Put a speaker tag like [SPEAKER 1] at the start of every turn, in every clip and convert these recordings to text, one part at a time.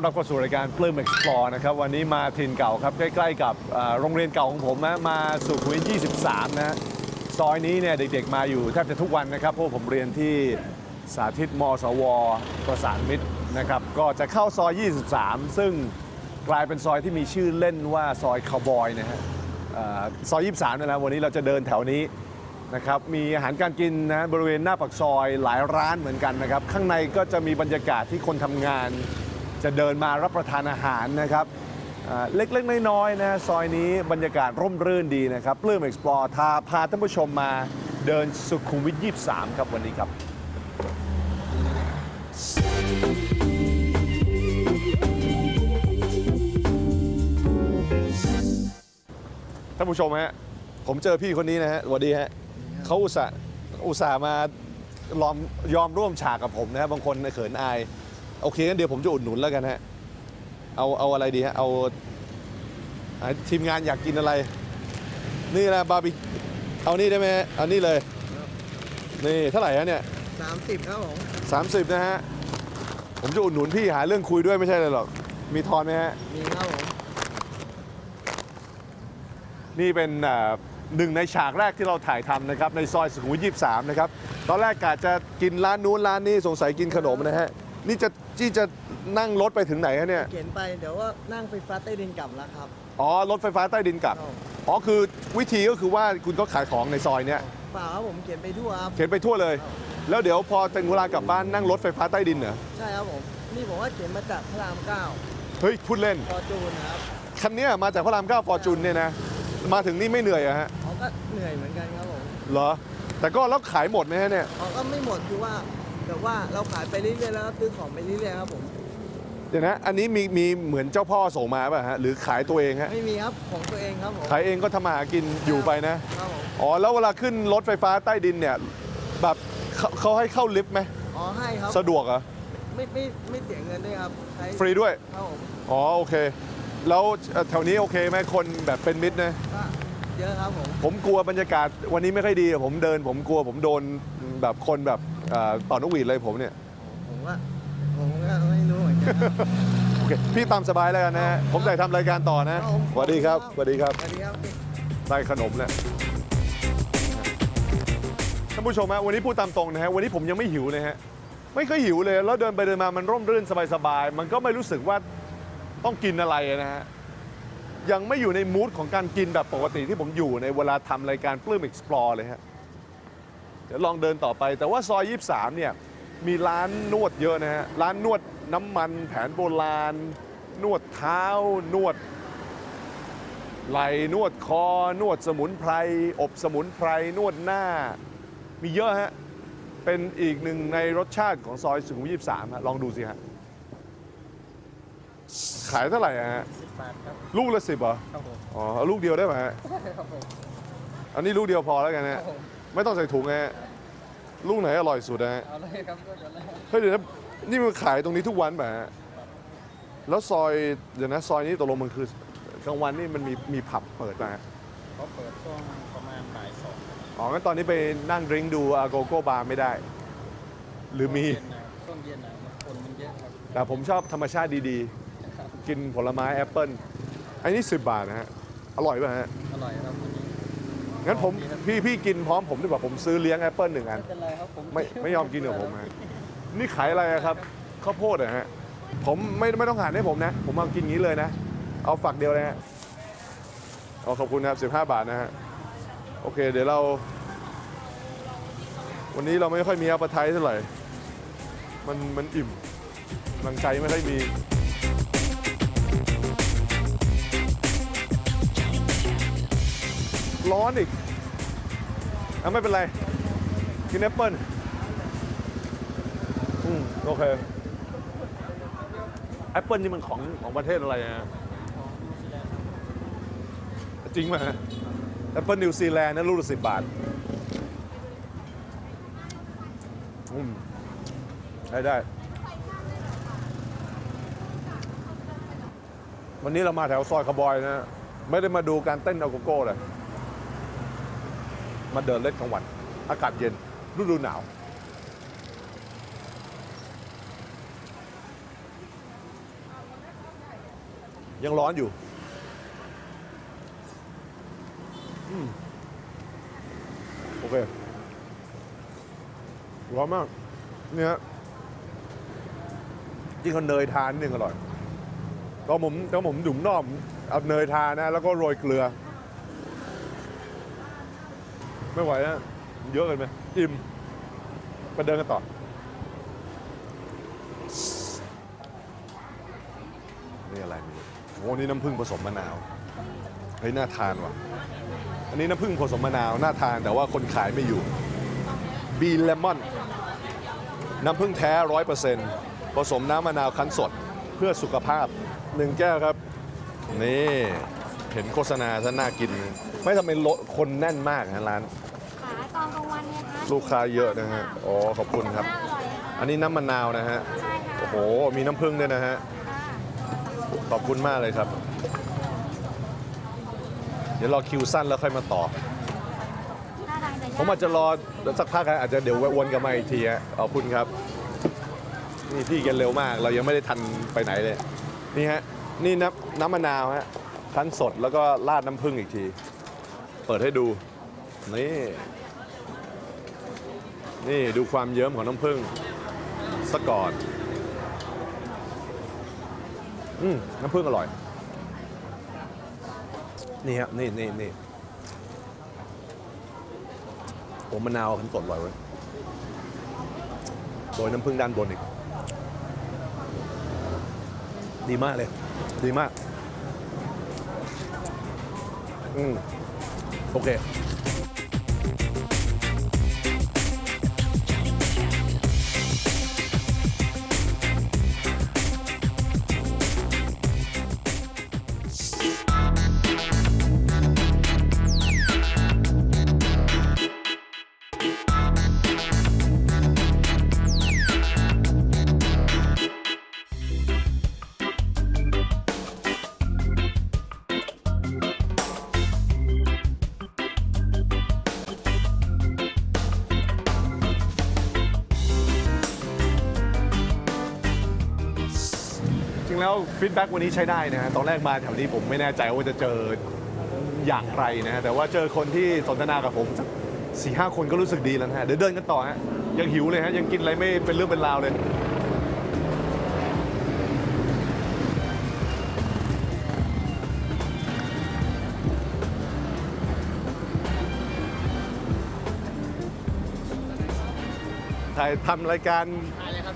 [SPEAKER 1] อนรับเข้าสู่รายการปลื้ม Explore นะครับ วันนี้มาถิ่นเก่าครับ ใกล้ๆกับโรงเรียนเก่าของผมนะมาสุขุมวิท23 นะซอยนี้เนี่ยเด็กๆมาอยู่แทบจะทุกวันนะครับ เพราะผมเรียนที่สาธิตมสว ประสานมิตรนะครับ ก็จะเข้าซอย 23 ซึ่งกลายเป็นซอยที่มีชื่อเล่นว่าซอยคาวบอยนะฮะเอ่อซอย 23นี่แหละวันนี้เราจะเดินแถวนี้นะครับมีอาหารการกินนะบริเวณหน้าปากซอยหลายร้านเหมือนกันนะครับ ข้างในก็จะมีบรรยากาศที่คนทำงาน จะเดินมารับประทานอาหารนะครับเล็กๆ น้อยๆนะซอยนี้บรรยากาศร่มรื่นดีนะครับปลื้ม Explore ทาพาท่านผู้ชมมาเดินสุขุมวิท 23 ครับวันนี้ครับ ท่านผู้ชมฮะผมเจอพี่คนนี้นะฮะสวัสดีฮะเขาอุตส่าห์อุตส่าห์มายอมยอมร่วมฉากกับผมนะฮะบางคนเขินอาย โอเคงั้นเดี๋ยวผมจะอุดหนุนแล้วกันฮะ เอาเอาอะไรดีฮะ เอาอ่าทีมงานอยากกินอะไร นี่นะบาร์บีเอานี่ได้ไหมฮะเอานี่เลย นี่เท่าไหร่ฮะเนี่ย
[SPEAKER 2] 30ครับผม
[SPEAKER 1] 30นะฮะ ผมจะอุดหนุนพี่หาเรื่องคุยด้วยไม่ใช่เลยหรอก มีทอนไหมฮะ
[SPEAKER 2] มีครับผม
[SPEAKER 1] นี่เป็นอ่าหนึ่งในฉากแรกที่เราถ่ายทำนะครับ ในซอยสุขุมวิท 23 นะครับ ตอนแรกกะจะกินร้านนู้นร้านนี้สงสัยกินขนมนะฮะ นี่จะ จี้จะนั่งรถไปถึงไหนฮะเนี่ย
[SPEAKER 2] เขียนไปเดี๋ยวว่านั่งไฟฟ้าใต้ดินกลับแล้วครับ
[SPEAKER 1] อ๋อ รถไฟฟ้าใต้ดินกลับ
[SPEAKER 2] ครับ
[SPEAKER 1] อ๋อ คือวิธีก็คือว่าคุณก็ขายของในซอยเนี้ย
[SPEAKER 2] เปล่าครับผมเขียนไปทั่วครับ
[SPEAKER 1] เข็นไปทั่วเลย แล้วเดี๋ยวพอถึงเวลากลับบ้านนั่งรถไฟฟ้าใต้ดินเหรอ
[SPEAKER 2] ใช่ครับผม นี่ผมว่าเขียนมาจากพระรามเก้า
[SPEAKER 1] เฮ้ย พูดเล่น
[SPEAKER 2] ฟอร์จูนนะครับ
[SPEAKER 1] คันเนี้ยมาจากพระรามเก้าฟอร์จูนเนี่ยนะ มาถึงนี่ไม่เหนื่อยอะฮะ
[SPEAKER 2] เขาก็เหนื่อยเหมือนกันครับผม
[SPEAKER 1] เหรอ แต่ก็แล้วขายหมดไหมฮะเนี่ย
[SPEAKER 2] เขาก็ไม่หมดคือว่า แต่ว่าเราขายไปเรื่อยๆแล้วก็ซื้อของไปเรื่อยๆครับผม
[SPEAKER 1] เดี๋ยวนะ อันนี้มีมีเหมือนเจ้าพ่อส่งมาป่ะฮะ หรือขายตัวเองฮะ
[SPEAKER 2] ไม่มีครับของตัวเองครับผม
[SPEAKER 1] ขายเองก็ทำมาหากินอยู่ไปนะ
[SPEAKER 2] ครับผม
[SPEAKER 1] อ๋อ แล้วเวลาขึ้นรถไฟฟ้าใต้ดินเนี่ย แบบเขาเขาให้เข้าลิฟต์ไหม
[SPEAKER 2] อ๋อให้ครับ
[SPEAKER 1] สะดวกเหรอ
[SPEAKER 2] ไม่ไม่ไม่เสียเงินด้วยครับใช้
[SPEAKER 1] ฟรีด้วย
[SPEAKER 2] ครับผม
[SPEAKER 1] อ๋อ โอเค แล้วเอ่อแถวนี้โอเคไหมคนแบบเป็นมิตรนะ
[SPEAKER 2] ก็ เยอะครับผม
[SPEAKER 1] ผมกลัวบรรยากาศวันนี้ไม่ค่อยดีผมเดิน ผมกลัวผมโดนแบบคนแบบเอ่อเป่านกหวีดอะไรผมเนี่ย
[SPEAKER 2] ผมว่าผมก็ไม่รู้เหมือนกันครับ
[SPEAKER 1] โอเคพี่ตามสบายแล้วกันนะฮะผมจะทำรายการต่อนะ
[SPEAKER 2] ครับผม
[SPEAKER 1] สวัสดีครับสวัสดีครับ
[SPEAKER 2] สวัสดีครับ
[SPEAKER 1] ได้ขนมแล้วท่านผู้ชมฮะวันนี้พูดตามตรงนะฮะวันนี้ผมยังไม่หิวเลยฮะไม่เคยหิวเลย แล้วเดินไปเดินมามันร่มรื่นสบายๆมันก็ไม่รู้สึกว่าต้องกินอะไรนะฮะ ยังไม่อยู่ในมูดของการกินแบบปกติที่ผมอยู่ในเวลาทำรายการปลื้ม explore เลยฮะเดี๋ยวลองเดินต่อไป แต่ว่าซอย 23 เนี่ยมีร้านนวดเยอะนะฮะร้านนวดน้ำมันแผนโบราณ นวดเท้า นวด ไหลนวดคอ นวดสมุนไพร อบสมุนไพร นวดหน้า มีเยอะฮะ เป็นอีกหนึ่งในรสชาติของซอยสุขุมวิท23ฮะลองดูสิฮะ ขายเท่าไหร่อะฮะ
[SPEAKER 2] สิบบาทครับ
[SPEAKER 1] ลูกละสิบเหรอ
[SPEAKER 2] ครับผม
[SPEAKER 1] อ๋อเอาลูกเดียวได้ไหมฮะ
[SPEAKER 2] ครับผม
[SPEAKER 1] อันนี้ลูกเดียวพอแล้วกัน
[SPEAKER 2] ค
[SPEAKER 1] นะ
[SPEAKER 2] รั
[SPEAKER 1] ฮะ
[SPEAKER 2] บผม
[SPEAKER 1] ไม่ต้องใส่ถุงนะฮะลูกไหนอร่อยสุดนะฮะ
[SPEAKER 2] เอาเลยครับก็จะเลย
[SPEAKER 1] เฮ้ยเดี๋ยวนะนี่มันขายตรงนี้ทุกวันป่ะฮะแล้วซอยเดี๋ยวนะซอยนี้ตกลงมันคือกลางวันนี่มันมีมีผับเปิดมาฮะ
[SPEAKER 3] เขาเปิดช่วงประมาณบ่ายสอง
[SPEAKER 1] อ๋องั้นตอนนี้ไปนั่งดริงก์ดูอาโกโก้บาร์ไม่ได้ หรือมี
[SPEAKER 3] ช่วงเย็นนะคนมันเยอะครับ
[SPEAKER 1] แต่ผมชอบธรรมชาติดีๆ กินผลไม้แอปเปิ้ลอันนี้ 10 บาทนะฮะ อร่อยป่ะฮะ
[SPEAKER 3] อร่อยครับวันนี้
[SPEAKER 1] งั้นผมพี่พี่กินพร้อมผมดีกว่าผมซื้อเลี้ยงแอปเปิ้ลหนึ่งอัน
[SPEAKER 3] ไม่เป็นไรครับผม
[SPEAKER 1] ไม่ไม่ยอมกินกับผมฮะนี่ขายอะไรอะครับข้าวโพดเหรอะฮะ ผมไม่ไม่ต้องหั่นให้ผมนะ ผมเอากินอย่างนี้เลยนะ เอาฝักเดียวเลยฮะเอาขอบคุณครับ15 บาทนะฮะ โอเค เดี๋ยวเรา วันนี้เราไม่ค่อยมีอัปไทยเท่าไหร่ มันมันอิ่มกำลังใจไม่ค่อยมี ร้อนอีกอะไม่เป็นไร กินแอปเปิ้ลอืมโอเคแอปเปิ้ลนี่มันของของประเทศอะไรอะจริงไหมแอปเปิ้ลนิวซีแลนด์นะลูกละสิบบาทอืมได้ได้ วันนี้เรามาแถวซอยคาบอยนะ ไม่ได้มาดูการเต้นเอาโกโก้เลย มาเดินเล่นกลางวัน อากาศเย็น ฤดูหนาว ยังร้อนอยู่อโอเค ร้อนมาก เนี่ยยิ่งเอาเนยทานนึงอร่อย ตอนผมตอนผมดุ่มนอกผมเอาเนยทานะ แล้วก็โรยเกลือ ไม่ไหวนะเยอะเกินไปอิ่มไปเดินกันต่อ นี่อะไรไมีโอ้นี่น้ำผึ้งผสมมะนาวเฮ้ยน่าทานว่ะ อันนี้น้ำผึ้งผสมมะนาวน่าทานแต่ว่าคนขายไม่อยู่บีเลมอน น้ำผึ้งแท้ร้อยเปอร์เซ็นต์ผสมน้ำมะนาวคั้นสด พื่อสุขภาพหนึ่งแก้วครับ นี่เห็นโฆษณาซะน่ากิน ไม่ทำเป็นรถคนแน่นมากนะร้าน
[SPEAKER 4] ขายตอนกลางวันเนี่ยคะ
[SPEAKER 1] ลูกค้าเยอะนะฮะอ๋อขอบคุณครับ
[SPEAKER 4] น่าอร่อยนะคะ
[SPEAKER 1] อันนี้น้ำมะนาวนะฮะ
[SPEAKER 4] ใช่ค่ะ
[SPEAKER 1] โอ้โห มีน้ำผึ้งด้วยนะฮะ
[SPEAKER 4] ค่ะ
[SPEAKER 1] ขอบคุณมากเลยครับ เดี๋ยวรอคิวสั้นแล้วค่อยมาต่อ
[SPEAKER 4] น่าทานแต่
[SPEAKER 1] ผมอาจจะรอสักพักนะอาจจะเดี๋ยววนกลับมาอีกทีฮะขอบคุณครับ นี่พี่แกันเร็วมาก เรายังไม่ได้ทันไปไหนเลย นี่ฮะ นี่น้ำน้ำมะนาวฮะคั้นสดแล้วก็ราดน้ำผึ้งอีกที เปิดให้ดู นี่ นี่ดูความเยิ้มของน้ำผึ้งสะก่อน อืมน้ำผึ้งอร่อย นี่ฮะ นี่นี่นี่โอ้มะนาวคั้นสดอร่อยเว้ยโดยน้ำผึ้งด้านบนอีก ดีมากเลย ดีมาก อืม โอเค ฟีดแบ็กวันนี้ใช้ได้นะฮะตอนแรกมาแถวนี้ผมไม่แน่ใจว่าจะเจออย่างไรนะฮะแต่ว่าเจอคนที่สนทนากับผมสักสี่ห้าคนก็รู้สึกดีแล้วนะฮะเดี๋ยวเดินกันต่อฮะยังหิวเลยฮะยังกินอะไรไม่เป็นเรื่องเป็นราวเลย ถ่ายทำรายการ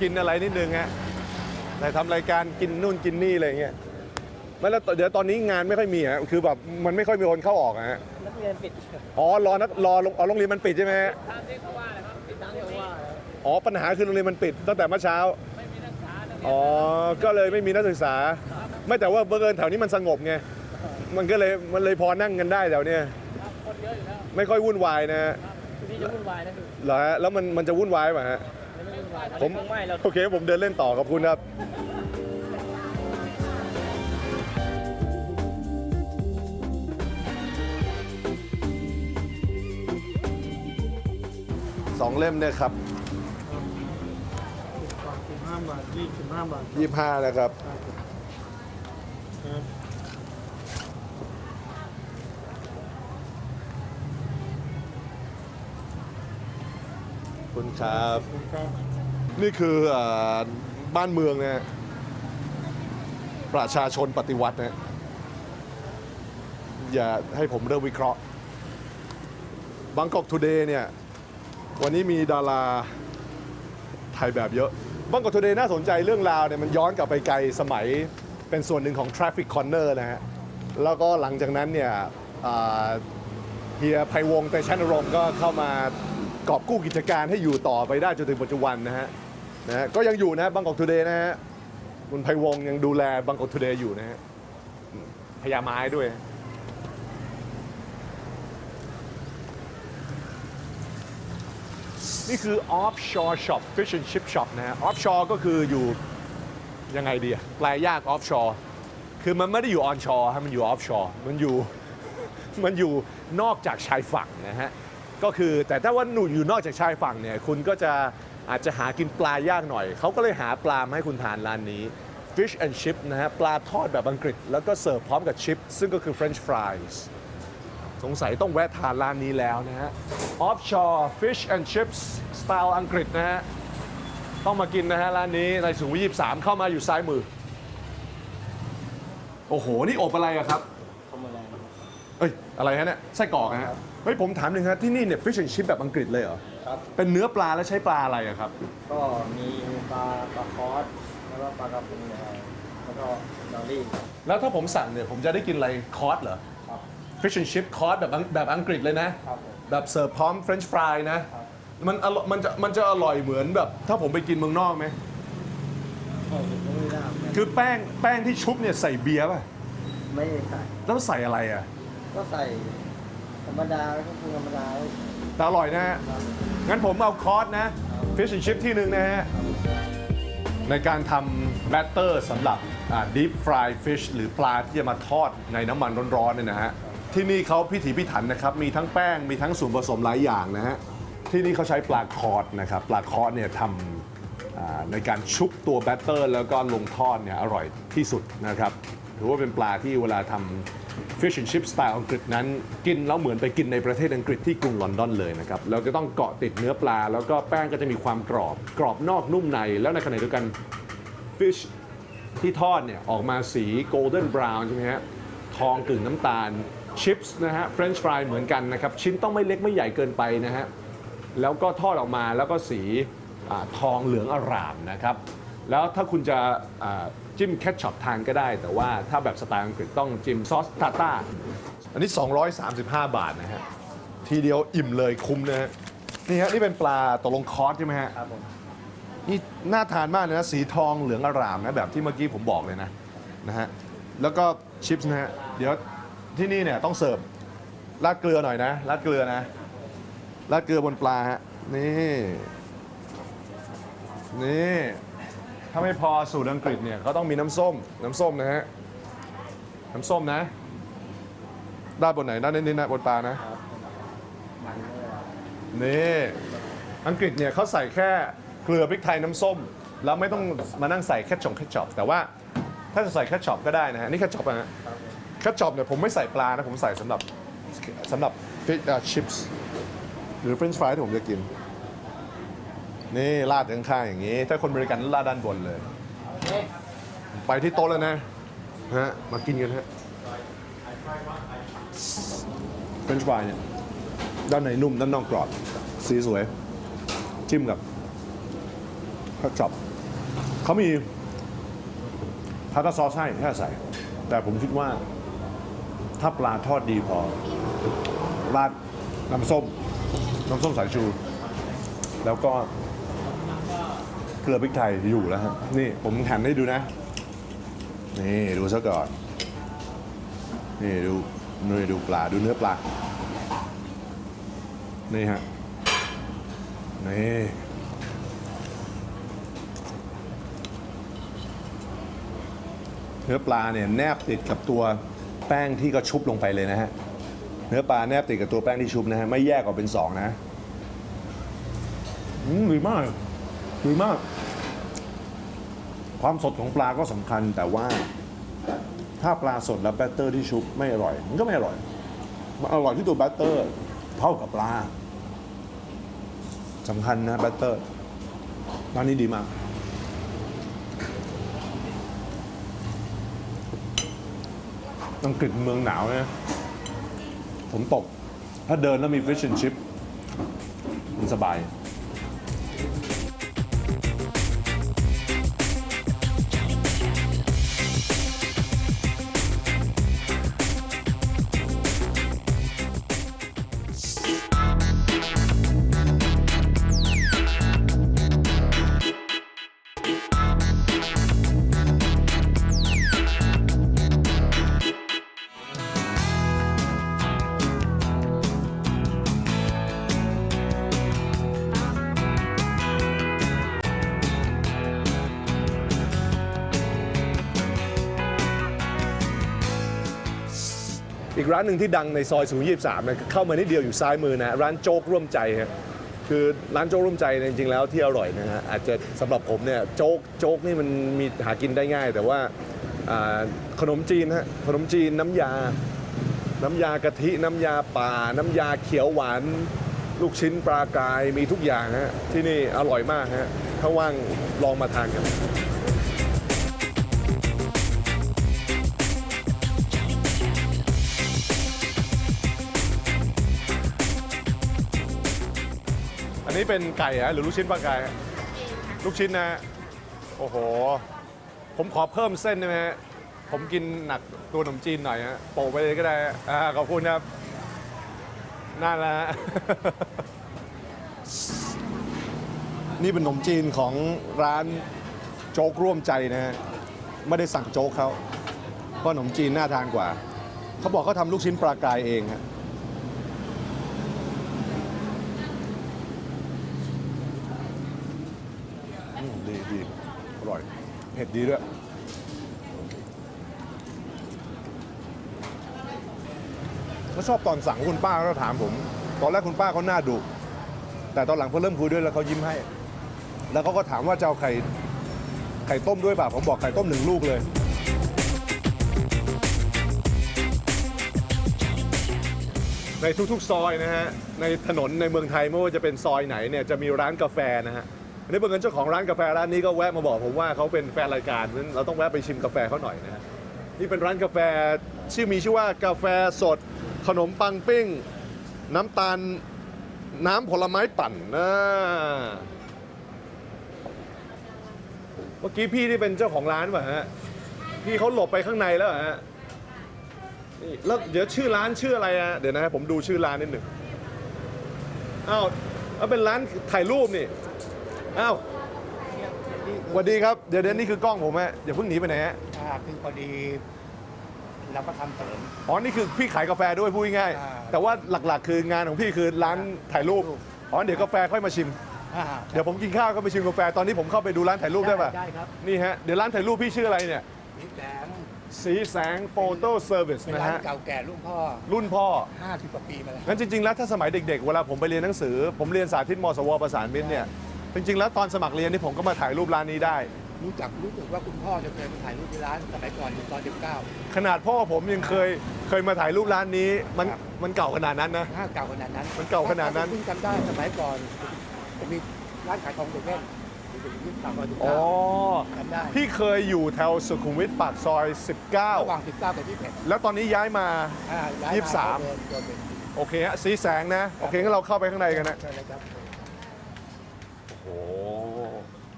[SPEAKER 1] กินอะไรนิดนึงฮะ ถ่ายทำรายการกินนู่นกินนี่อะไรเงี้ยไม่แล้วเดี๋ยวตอนนี้งานไม่ค่อยมีฮะคือแบบมันไม่ค่อยมีคนเข้าออกอะฮะ
[SPEAKER 3] นักเรียนปิด
[SPEAKER 1] อ๋อรอนักรอโรงอ๋อโรงเรียนมันปิดใช่ไหมฮะ
[SPEAKER 3] ตามที่เขาว่าเลยครับปิดตามที่เขาว่าเลยครับ
[SPEAKER 1] อ๋อปัญหาคือโรงเรียนมันปิดตั้งแต่เมื่อเช้า
[SPEAKER 3] ไม่มีนักศึกษานักเรียน
[SPEAKER 1] อ๋อก็เลยไม่มีนักศึกษา ไม่แต่ว่าเบอร์เอิญแถวนี้มันสงบไงมันก็เลยมันเลยพอนั่งกันได้แถวเนี้ย
[SPEAKER 3] ครับคนเยอะอยู่แล้ว
[SPEAKER 1] ไม่ค่อยวุ่นวายนะฮะ
[SPEAKER 3] ครับที่จะวุ่นวายนะคือ
[SPEAKER 1] เหรอฮะแล้วมันมันจะวุ่นวายป่ะฮะ
[SPEAKER 3] ไม่วุ่นวาย
[SPEAKER 1] ผม
[SPEAKER 3] คงไม่เรา
[SPEAKER 1] โอเคผมเดินเล่นต่อขอบคุณครับ องเล่มเนี่ยครับ
[SPEAKER 2] สิบห้าบาทยี่สิบห้าบาท
[SPEAKER 1] ยี่ห้านะครับ
[SPEAKER 2] ครับ
[SPEAKER 1] ขอบคุณครับ
[SPEAKER 2] ครับ
[SPEAKER 1] นี่คือเออบ้านเมืองนะฮะประชาชนปฏิวัตินะฮะอย่าให้ผมเริ่มวิเคราะห์บางกอกทูเดย์เนี่ย วันนี้มีดาราไทยแบบเยอะบางกอกทูเดย์น่าสนใจเรื่องราวเนี่ยมันย้อนกลับไปไกลสมัยเป็นส่วนหนึ่งของ Traffic Corner นะฮะ แล้วก็หลังจากนั้นเนี่ยอ่าเฮียไพวงศ์เตชันรงค์ก็เข้ามากอบกู้กิจการให้อยู่ต่อไปได้จนถึงปัจจุบันนะฮะนะฮะก็ยังอยู่นะบางกอกทูเดย์นะฮะคุณไพวงศ์ยังดูแลบางกอกทูเดย์อยู่นะฮะพญาไม้ด้วย นี่คือ offshore shop fish and chip shop นะฮะ offshore ก็คืออยู่ยังไงดีแปลยาก offshore คือมันไม่ได้อยู่ onshore ฮะมันอยู่ offshore มันอยู่มันอยู่นอกจากชายฝั่งนะฮะ ก็คือแต่ถ้าว่าหนูอยู่นอกจากชายฝั่งเนี่ยคุณก็จะอาจจะหากินปลายากหน่อย เขาก็เลยหาปลามาให้คุณทานร้านนี้ fish and chip นะฮะ ปลาทอดแบบอังกฤษ แล้วก็เสิร์ฟพร้อมกับชิป ซึ่งก็คือ French fries สงสัยต้องแวะทานร้านนี้แล้วนะฮะ offshore fish and chips สไตล์อังกฤษนะฮะ ต้องมากินนะฮะ ร้านนี้ในสุขุมวิท23 เข้ามาอยู่ซ้ายมือ โอ้โห นี่อบอะไรอะครับ เอ้ย อะไรฮะเนี่ย ไส้กรอกนะฮะ เฮ้ย ผมถามหนึ่งฮะ ที่นี่เนี่ย fish and chip แบบอังกฤษเลยเหรอ
[SPEAKER 5] ครับ
[SPEAKER 1] เป็นเนื้อปลาแล้วใช้ปลาอะไรอะครับ
[SPEAKER 5] ก็มีปลาปลาคอสแล้วก็ปลากระพงแดงแล้วก็ดอลลี่
[SPEAKER 1] แล้วถ้าผมสั่งเนี่ย ผมจะได้กินอะไรคอร์สเหรอ
[SPEAKER 5] ครับ
[SPEAKER 1] fish and chip คอร์สแบบอังแบบอังกฤษเลยนะ
[SPEAKER 5] ครับผม
[SPEAKER 1] แบบเสิร์ฟพร้อม French fry นะมันอร่อยมันจะมันจะอร่อยเหมือนแบบ ถ้าผมไปกินเมืองนอกไหม
[SPEAKER 5] ก็ไม่ได้ไม่
[SPEAKER 1] คือแป้งแป้งที่ชุบเนี่ยใส่เบียร์ป่ะ
[SPEAKER 5] ไม่ได้ใส่
[SPEAKER 1] แล้วใส่อะไรอะ
[SPEAKER 5] ก็ใส่ธรรมดาแล้วก็ปรุงธรรมดาแล้ว
[SPEAKER 1] แต่อร่อยนะฮะงั้นผมเอาคอร์สนะ fish and chip ที่หนึ่งนะฮะ ในการทำแบตเตอร์สำหรับอ่า deep fry fish หรือปลาที่จะมาทอดในน้ำมันร้อนๆเนี่ยนะฮะ ที่นี่เขาพิถีพิถันนะครับ มีทั้งแป้ง มีทั้งส่วนผสมหลายอย่างนะฮะ ที่นี่เขาใช้ปลาคอร์สนะครับ ปลาคอร์สเนี่ยทำอ่าในการชุบตัวแบตเตอร์ แล้วก็ลงทอดเนี่ยอร่อยที่สุดนะครับ ถือว่าเป็นปลาที่เวลาทำ fish and chip สไตล์อังกฤษนั้น กินแล้วเหมือนไปกินในประเทศอังกฤษที่กรุงลอนดอนเลยนะครับ แล้วก็ต้องเกาะติดเนื้อปลา แล้วก็แป้งก็จะมีความกรอบ กรอบนอกนุ่มใน แล้วในขณะเดียวกัน fish ที่ทอดเนี่ยออกมาสี golden brown ใช่ไหมฮะ ทองกึ่งน้ำตาล chips นะฮะ french fry เหมือนกันนะครับ ชิ้นต้องไม่เล็กไม่ใหญ่เกินไปนะฮะ แล้วก็ทอดออกมาแล้วก็สีอาทองเหลืองอร่ามนะครับ แล้วถ้าคุณจะอ่าจิ้มแคชช็อปทานก็ได้ แต่ว่าถ้าแบบสไตล์อังกฤษต้องจิ้มซอสทาต้า อันนี้ 235 บาทนะฮะ ทีเดียวอิ่มเลยคุ้มนะฮะ นี่ฮะ นี่เป็นปลาตกลงคอร์สใช่ไหมฮะ
[SPEAKER 5] ครับผม
[SPEAKER 1] นี่น่าทานมากเลยนะสีทองเหลืองอร่ามนะแบบที่เมื่อกี้ผมบอกเลยนะนะฮะแล้วก็ชิปส์นะฮะเดี๋ยว ที่นี่เนี่ยต้องเสิร์ฟราดเกลือหน่อยนะราดเกลือนะราดเกลือบนปลาฮะนี่นี่ถ้าไม่พอสูตรอังกฤษเนี่ยเขาต้องมีน้ำส้ม น้ำส้มนะฮะน้ำส้มนะ ด้านบนไหนด้านนี้นะบนปลานะ
[SPEAKER 5] นี่
[SPEAKER 1] อังกฤษเนี่ยเขาใส่แค่เกลือพริกไทยน้ำส้ม แล้วไม่ต้องมานั่งใส่แค่ชงแค่ช็อปแต่ว่าถ้าจะใส่แค่ช็อปก็ได้นะฮะนี่แค่ช็อปนะฮะ แค่ช็อปเนี่ยผมไม่ใส่ปลานะ ผมใส่สำหรับสำหรับฟิชชิปส์หรือเฟรนช์ฟรายที่ผมจะกิน นี่ราดข้างๆอย่างนี้ ถ้าคนบริการราดด้านบนเลย ไปที่โต๊ะแล้วนะฮะมากินกันฮะเฟรนช์ฟรายเนี่ย ด้านในนุ่ม ด้านนอกกรอบสีสวย จิ้มกับข้าวจับเขามีพาสต้าซอสให้แค่ใส่ แต่ผมคิดว่า ถ้าปลาทอดดีพอราดน้ำส้ม น้ำส้มสายชู แล้วก็เกลือพริกไทยอยู่แล้วนี่ผมหันให้ดูนะ นี่ดูซะก่อน นี่ดูนี่ดูปลาดูเนื้อปลา นี่ฮะ นี่เนื้อปลาเนี่ยแนบติดกับตัว แป้งที่ก็ชุบลงไปเลยนะฮะ เนื้อปลาแนบติดกับตัวแป้งที่ชุบนะฮะ ไม่แยกออกเป็นสองนะอืมดีมากดีมาก ความสดของปลาก็สำคัญแต่ว่า ถ้าปลาสดแล้วแบตเตอร์ที่ชุบไม่อร่อย มันก็ไม่อร่อย มันอร่อยที่ตัวแบตเตอร์ เท่ากับปลาสำคัญนะแบตเตอร์ร้านนี้ดีมาก อังกฤษเมืองหนาวเนี่ยฝนตก ถ้าเดินแล้วมีฟิชชินชิพมันสบาย อีกร้านหนึ่งที่ดังในซอยสูง23นะเข้ามานิดเดียวอยู่ซ้ายมือนะร้านโจ๊กร่วมใจฮะคือร้านโจ๊กร่วมใจจริงๆแล้วที่อร่อยนะฮะอาจจะสำหรับผมเนี่ยโจ๊กโจ๊กนี่มันมีหากินได้ง่าย แต่ว่าขนมจีนฮะขนมจีนน้ำยา น้ำยากะทิน้ำยาป่า น้ำยาเขียวหวานลูกชิ้นปลากรายมีทุกอย่างฮะที่นี่อร่อยมากฮะถ้าว่างลองมาทานกัน นนี้เป็นไก่ฮะหรือลูกชิ้นปลาไกรายฮะลูกชิ้นนะฮะโอ้โห ผมขอเพิ่มเส้นได้ไหมฮะผมกินหนักตัวขนมจีนหน่อยฮะโปะไปเลยก็ได้ฮะอ่าขอบคุณครับนั่นแหละฮะ นี่เป็นขนมจีนของร้านโจ๊กร่วมใจนะฮะไม่ได้สั่งโจ๊กเขาเพราะขนมจีนน่าทานกว่า เขาบอกเขาทำลูกชิ้นปลากรายเองฮะ อืมดีดีอร่อย เผ็ดดีด้วย ก็ชอบตอนสั่งคุณป้าเขาถามผม ตอนแรกคุณป้าเขาหน้าดุ แต่ตอนหลังพอเริ่มคุยด้วยแล้วเขายิ้มให้ แล้วเขาก็ถามว่าจะเอาไข่ไข่ต้มด้วยเปล่าผมบอกไข่ต้มหนึ่งลูกเลยในทุกๆ ซอยนะฮะ ในถนนในเมืองไทยไม่ว่าจะเป็นซอยไหนเนี่ยจะมีร้านกาแฟนะฮะ อันนี้บังเอิญเจ้าของร้านกาแฟร้านนี้ก็แวะมาบอกผมว่าเขาเป็นแฟนรายการนั้นเราต้องแวะไปชิมกาแฟเขาหน่อยนะฮะนี่เป็นร้านกาแฟชื่อมีชื่อว่ากาแฟสด ขนมปังปิ้ง น้ำตาลน้ำผลไม้ปั่นนะเมื่อกี้พี่ที่เป็นเจ้าของร้านป่ะฮะพี่เขาหลบไปข้างในแล้วฮะนี่แล้วเดี๋ยวชื่อร้านชื่ออะไรอะเดี๋ยวนะผมดูชื่อร้านนิดหนึ่งอ้าวเอาเป็นร้านถ่ายรูปนี่ อ้าวสวัสดีครับ เดี๋ยวเดี๋ยวนี่คือกล้องผมฮะอย่าเพิ่งหนีไปไหนฮะ
[SPEAKER 5] อ่าคือพอดีเราก็ทำเสริม
[SPEAKER 1] อ๋อนี่คือพี่ขายกาแฟด้วยพูดง่ายๆ
[SPEAKER 5] อ่า
[SPEAKER 1] แต่ว่าหลักๆ คืองานของพี่คือร้านถ่ายรูปอ๋อเดี๋ยวกาแฟค่อยมาชิม
[SPEAKER 5] อ่า
[SPEAKER 1] เดี๋ยวผมกินข้าวก็ไปชิมกาแฟตอนนี้ผมเข้าไปดูร้านถ่ายรูปได้ป่ะ
[SPEAKER 5] ได้ครับ
[SPEAKER 1] นี่ฮะเดี๋ยวร้านถ่ายรูปพี่ชื่ออะไรเนี่ย
[SPEAKER 5] นี่แสง
[SPEAKER 1] สีแสงโฟโต้เซอร์วิส
[SPEAKER 5] เป็น
[SPEAKER 1] นะ
[SPEAKER 5] ร้าน
[SPEAKER 1] ฮะ
[SPEAKER 5] เก่าแก่รุ่นพ่อ
[SPEAKER 1] รุ่นพ่อ
[SPEAKER 5] 50กว่าปีมาแล้ว
[SPEAKER 1] งั้นจริงๆ แล้วถ้าสมัยเด็กๆ เวลาผมไปเรียนหนังสือ ผมเรียนสาธิตมสวประสานมิตรเนี่ย จริงๆ แล้วตอนสมัครเรียนนี่ผมก็มาถ่ายรูปร้านนี้ได้
[SPEAKER 5] รู้จักรู้สึกว่าคุณพ่อจะเคยมาถ่ายรูปที่ร้านสมัยก่อนอยู่ซอย19
[SPEAKER 1] ขนาดพ่อผมยังเคยเคยมาถ่ายรูปร้านนี้ มัน
[SPEAKER 5] ครับ
[SPEAKER 1] มันเก่าขนาดนั้นนะ
[SPEAKER 5] ห้าเก่าขนาดนั้น
[SPEAKER 1] มันเก่าขนาดนั้น
[SPEAKER 5] คุณจำได้สมัยก่อนจะมีร้านขายของเด็กเล่นอยู่ที่สามร้อยสิบ
[SPEAKER 1] อ๋อ
[SPEAKER 5] เก้าจำได้
[SPEAKER 1] พี่เคยอยู่แถวสุขุมวิทปากซอย
[SPEAKER 5] ระหว่าง 19 กับ21
[SPEAKER 1] 19 แล้วตอนนี้ย้ายมา
[SPEAKER 5] อ่าย้
[SPEAKER 1] ยี่สิบสาม
[SPEAKER 5] เดินเดินเป็น
[SPEAKER 1] โอเคฮะสีแสงนะ โอเคงั้นเราเข้าไปข้างในกันนะ
[SPEAKER 5] ใช่เลยครับ
[SPEAKER 1] โอ้โห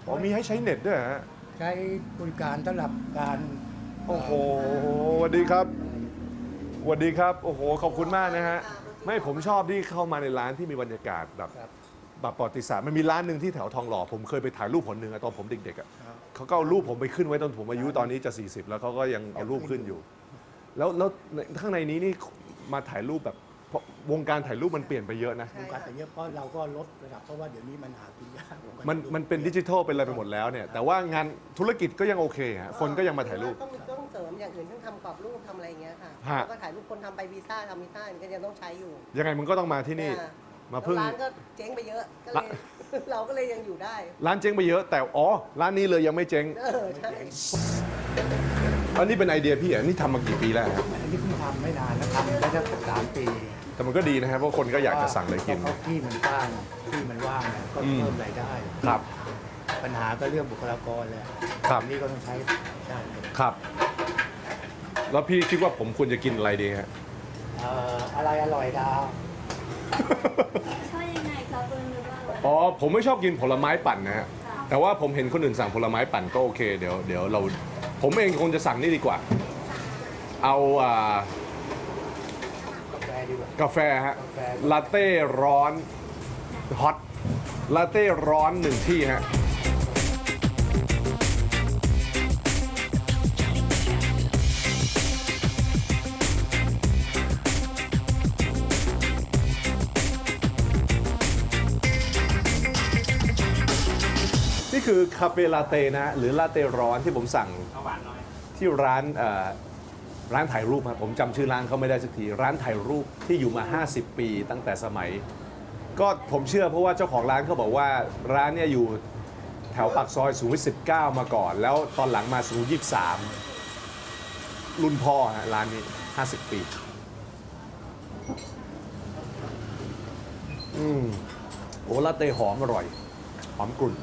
[SPEAKER 1] อ๋อมีให้ใช้เน็ตด้วยเหรอฮะ
[SPEAKER 5] ใช้บริการสำหรับการ
[SPEAKER 1] โอ้โหสวัสดีครับสวัสดีครับ โอ้โห ขอบคุณมากนะฮะ ไม่ผมชอบที่เข้ามาในร้านที่มีบรรยากาศแบบ
[SPEAKER 5] ครับ
[SPEAKER 1] แบบประวัติศาสตร์ มันมีร้านหนึ่งที่แถวทองหล่อ ผมเคยไปถ่ายรูปผลหนึ่งอะตอนผมเด็กๆอะ
[SPEAKER 5] ครับ
[SPEAKER 1] เขาก็เอารูปผมไปขึ้นไว้ตอนผมอายุตอนนี้จะ 40 แล้วเขาก็ยังเอารูปขึ้นอยู่ แล้วแล้วในข้างในนี้นี่มาถ่ายรูปแบบ เพราะวงการถ่ายรูปมันเปลี่ยนไปเยอะนะ
[SPEAKER 5] วงการแต่เยอะเพราะเราก็ลดระดับเพราะว่าเดี๋ยวนี้มันหากินยากวงการ
[SPEAKER 1] มันมันเป็นดิจิทัลเป็นอะไรไปหมดแล้วเนี่ย แต่ว่างานธุรกิจก็ยังโอเคฮะคนก็ยังมาถ่ายรูป
[SPEAKER 6] ต้องต้องเสริมอย่างอื่นต้องทำกรอบรูปทำอะไรอย่างเงี้ยค่ะ
[SPEAKER 1] ฮะ
[SPEAKER 6] แล้วก็ถ่ายรูปคนทำใบวีซ่าทำวีซ่ามันก็ยังต้องใช้อยู่
[SPEAKER 1] ยังไงมันก็ต้องมาที่นี่
[SPEAKER 6] อ่
[SPEAKER 1] มาพึ่ง
[SPEAKER 6] แล้วร้านก็เจ๊งไปเยอะก็เลย เราก็เลยยังอยู่ได้
[SPEAKER 1] ร้านเจ๊งไปเยอะ แต่อ๋อ ร้านนี้เลยยังไม่เจ๊ง
[SPEAKER 6] เออใช่
[SPEAKER 1] อันนี้เป็นไอเดียพี่อะนี่ทำมากี่ปีแล้วฮะ
[SPEAKER 5] อันนี้เพิ่งทำไม่นานแล้วทำได้สักสามปี
[SPEAKER 1] แต่มันก็ดีนะครับเพราะคนก็อยากจะสั่งเลยกิน
[SPEAKER 5] เพราะที่มันว่างที่มันว่างเนี่ยก็
[SPEAKER 1] อืม
[SPEAKER 5] เพิ่มรายได้
[SPEAKER 1] ครับ
[SPEAKER 5] ปัญหาก็เรื่องบุคลากรเลย
[SPEAKER 1] ครับ
[SPEAKER 5] อันนี้ก็ต้องใช้ได้เลย
[SPEAKER 1] ครับ แล้วพี่คิดว่าผมควรจะกินอะไรดีฮะ
[SPEAKER 5] เอ่ออะไรอร่อยดาว
[SPEAKER 4] ชอบยังไงคะคุณรู้ว่าอะไร
[SPEAKER 1] อ๋อ ผมไม่ชอบกินผลไม้ปั่นนะฮะ แต่ว่าผมเห็นคนอื่นสั่งผลไม้ปั่นก็โอเค เดี๋ยวเดี๋ยวเรา ผมเองคงจะสั่งนี่ดีกว่า เอาอ่ากา
[SPEAKER 5] แฟดี กว่า
[SPEAKER 1] กาแฟฮะ
[SPEAKER 5] กาแฟ
[SPEAKER 1] ลาเต้ร้อนฮอตลาเต้ร้อนหนึ่งที่ฮะนี่คือคาเฟ่ลาเต้นะฮะหรือลาเต้ร้อนที่ผมสั่งที่ร้านเอ่อ ร้านถ่ายรูปครับผมจำชื่อร้านเขาไม่ได้สักที ร้านถ่ายรูปที่อยู่มา 50 ปี ตั้งแต่สมัย ก็ผมเชื่อเพราะว่าเจ้าของร้านเขาบอกว่าร้านเนี่ยอยู่แถวปากซอยสุขุมวิท19 มาก่อน แล้วตอนหลังมาสุขุมวิท23 รุ่นพ่อฮะร้านนี้ 50 ปี อืมโอ้ลาเต้หอมอร่อย หอมกรุ่น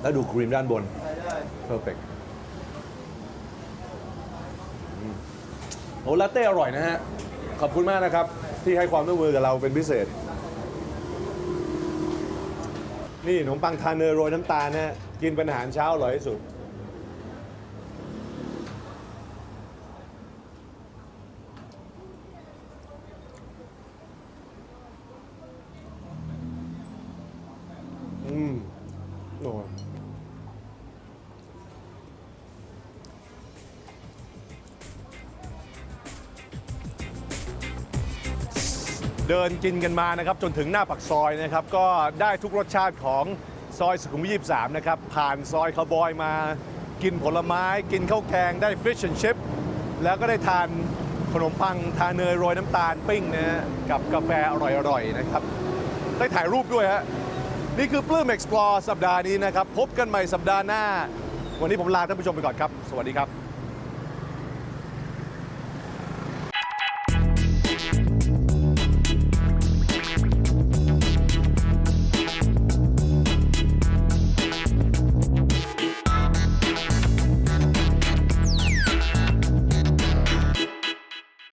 [SPEAKER 1] แล้วดูครีมด้านบน perfect อืม โอ้ลาเต้อร่อยนะฮะ ขอบคุณมากนะครับ ที่ให้ความร่วมมือกับเราเป็นพิเศษ นี่ขนมปังทานเนยโรยน้ำตาลนะฮะกินเป็นอาหารเช้าอร่อยที่สุด กินกันมานะครับจนถึงหน้าปักซอยนะครับก็ได้ทุกรสชาติของซอยสุขุมวิท 23 นะครับ ผ่านซอยคาวบอยมา กินผลไม้ กินข้าวแกงได้ฟิช and ชิพแล้วก็ได้ทานขนมปัง ทานเนยโรยน้ำตาลปิ้งนะฮะกับกาแฟอร่อยๆนะครับ ได้ถ่ายรูปด้วยฮะ นี่คือปลื้ม Explore สัปดาห์นี้นะครับ พบกันใหม่สัปดาห์หน้า วันนี้ผมลาท่านผู้ชมไปก่อนครับ สวัสดีครับ